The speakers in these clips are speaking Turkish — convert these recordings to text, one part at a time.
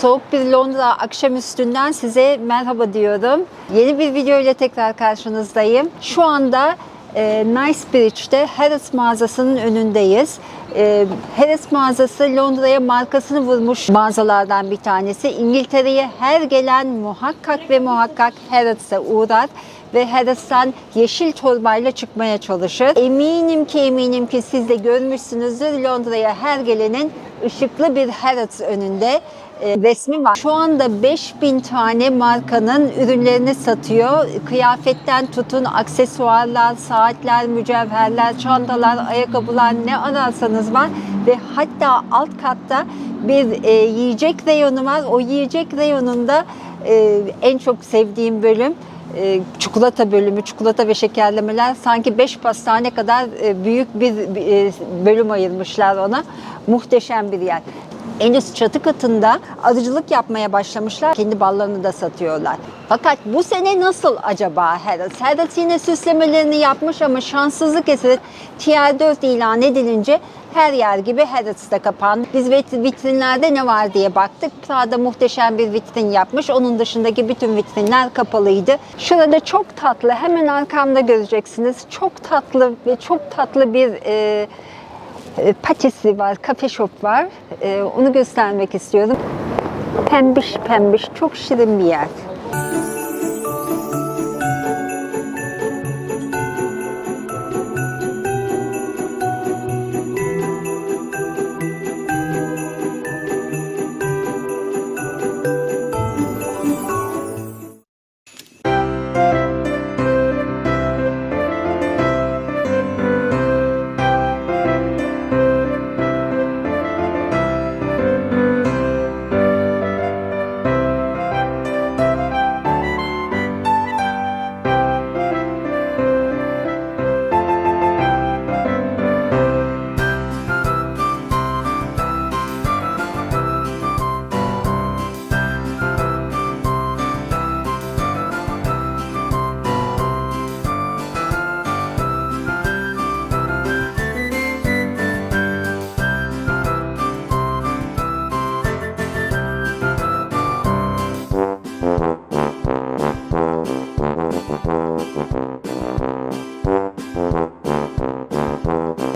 Soğuk bir Londra akşamüstünden size merhaba diyorum. Yeni bir video ile tekrar karşınızdayım. Şu anda e, Knightsbridge'de Harrods mağazasının önündeyiz. E, Harrods mağazası Londra'ya markasını vurmuş mağazalardan bir tanesi. İngiltere'ye her gelen muhakkak ve muhakkak Harrods'a uğrar ve Harrods'tan yeşil torbayla çıkmaya çalışır. Eminim ki eminim ki siz de görmüşsünüzdür Londra'ya her gelenin ışıklı bir Harrods önünde e, resmi var. Şu anda 5000 tane markanın ürünlerini satıyor. Kıyafetten tutun aksesuarlar, saatler, mücevherler, çantalar, ayakkabılar ne ararsanız var ve hatta alt katta bir e, yiyecek reyonu var. O yiyecek reyonunda e, en çok sevdiğim bölüm e, çikolata bölümü, çikolata ve şekerlemeler sanki 5 pastane kadar e, büyük bir e, bölüm ayırmışlar ona. Muhteşem bir yer. En üst çatı katında arıcılık yapmaya başlamışlar. Kendi ballarını da satıyorlar. Fakat bu sene nasıl acaba Harrods? Harrods yine süslemelerini yapmış ama şanssızlık eseri Tier 4 ilan edilince her yer gibi Harrods da kapandı. Biz vit- vitrinlerde ne var diye baktık. Prada muhteşem bir vitrin yapmış. Onun dışındaki bütün vitrinler kapalıydı. Şurada çok tatlı, hemen arkamda göreceksiniz. Çok tatlı ve çok tatlı bir e, e, patisi var, kafe shop var. E, onu göstermek istiyorum. Pembiş pembiş, çok şirin bir yer.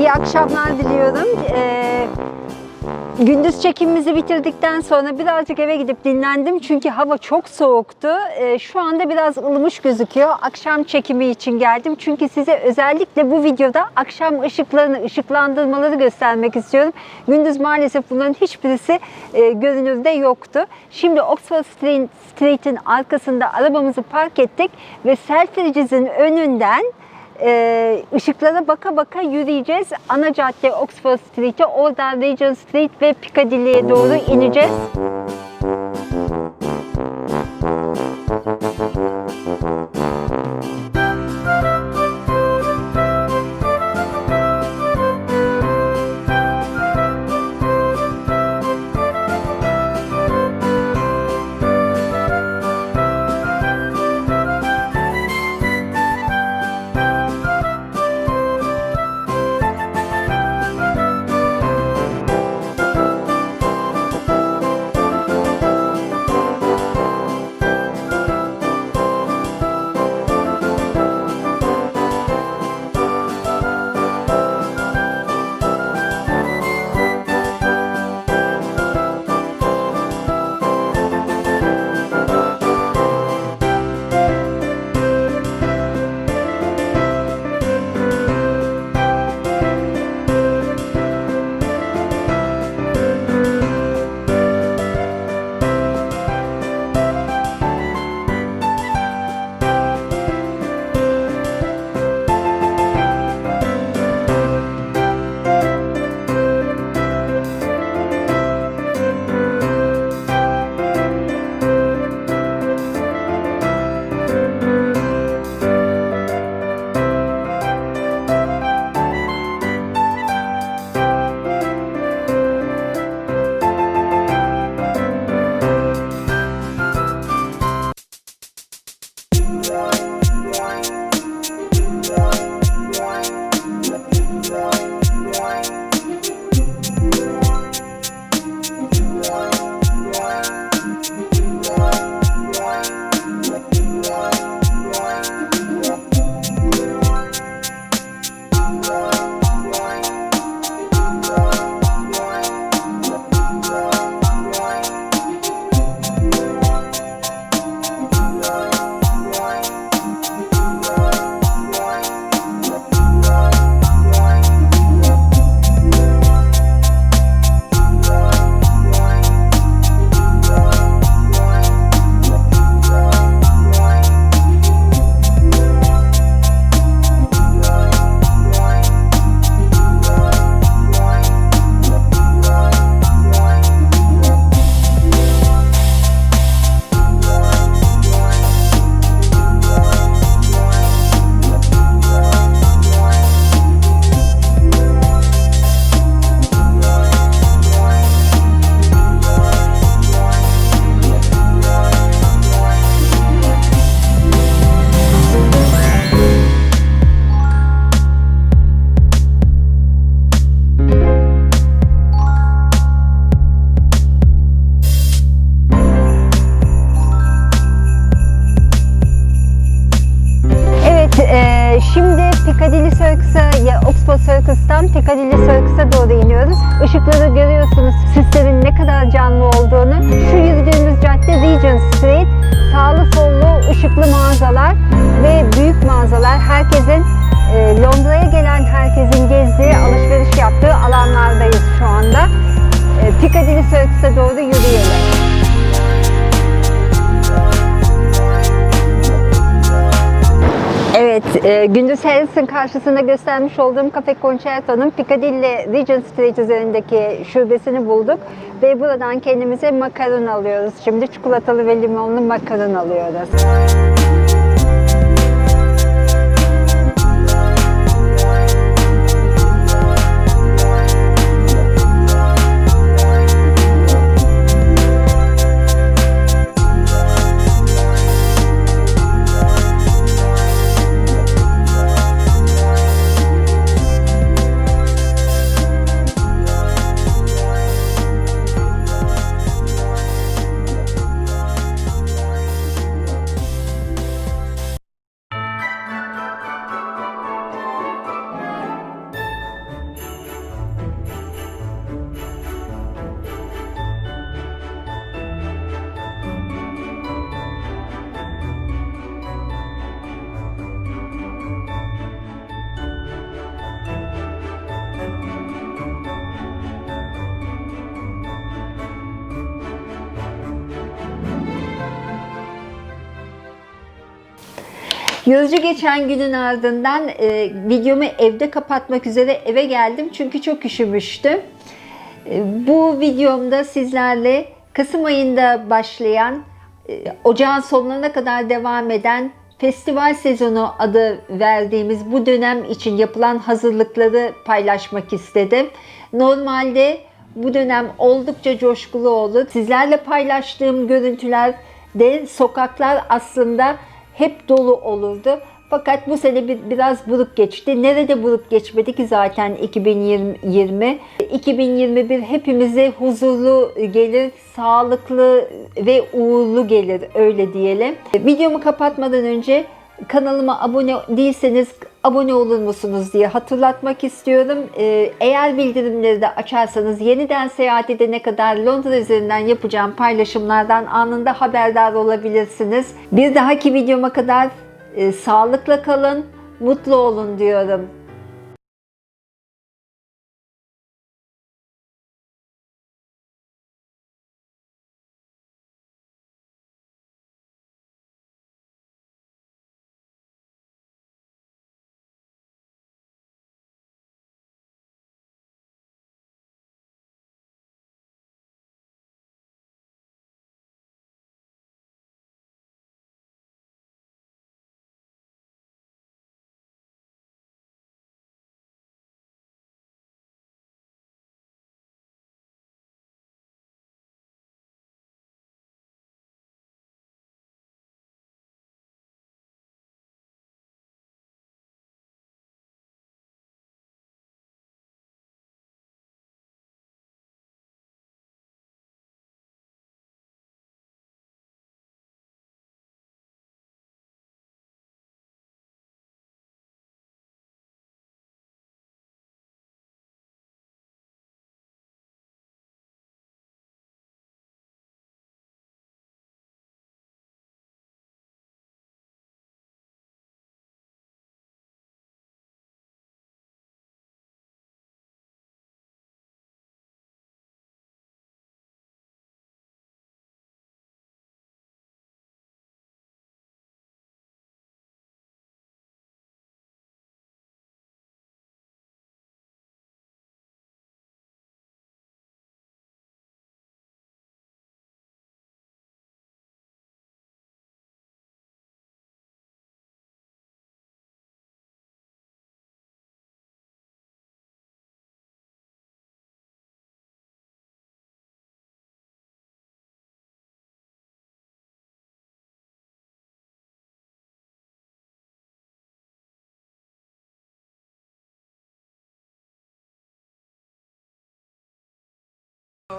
İyi akşamlar diliyorum. Ee, gündüz çekimimizi bitirdikten sonra birazcık eve gidip dinlendim çünkü hava çok soğuktu. Ee, şu anda biraz ılımış gözüküyor. Akşam çekimi için geldim çünkü size özellikle bu videoda akşam ışıklarını, ışıklandırmaları göstermek istiyorum. Gündüz maalesef bunların hiçbirisi e, görünürde yoktu. Şimdi Oxford Street- Street'in arkasında arabamızı park ettik ve Selfridges'in önünden e, ışıklara baka baka yürüyeceğiz. Ana cadde Oxford Street'e, oradan Regent Street ve Piccadilly'ye doğru ineceğiz. Piccadilly Circus'a ya Oxford Circus'tan Piccadilly Circus'a doğru iniyoruz. Işıkları görüyorsunuz sislerin ne kadar canlı olduğunu. Şu yürüdüğümüz cadde Regent Street. Sağlı sollu ışıklı mağazalar ve büyük mağazalar. Herkesin e, Londra'ya gelen e, Gündüz Harris'in karşısında göstermiş olduğum Cafe Concerto'nun Piccadilly Regent Street üzerindeki şubesini bulduk. Ve buradan kendimize makaron alıyoruz. Şimdi çikolatalı ve limonlu makaron alıyoruz. Yorucu geçen günün ardından e, videomu evde kapatmak üzere eve geldim çünkü çok üşümüştüm. E, bu videomda sizlerle Kasım ayında başlayan, e, ocağın sonlarına kadar devam eden festival sezonu adı verdiğimiz bu dönem için yapılan hazırlıkları paylaşmak istedim. Normalde bu dönem oldukça coşkulu oldu. Sizlerle paylaştığım görüntüler de sokaklar aslında hep dolu olurdu. Fakat bu sene bir, biraz buruk geçti. Nerede buruk geçmedi ki zaten 2020? 2021 hepimize huzurlu gelir, sağlıklı ve uğurlu gelir öyle diyelim. Videomu kapatmadan önce kanalıma abone değilseniz abone olur musunuz diye hatırlatmak istiyorum. Ee, Eğer bildirimleri de açarsanız yeniden seyahat edene kadar Londra üzerinden yapacağım paylaşımlardan anında haberdar olabilirsiniz. Bir dahaki videoma kadar e, sağlıkla kalın, mutlu olun diyorum.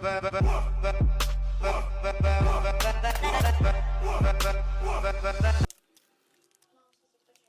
What?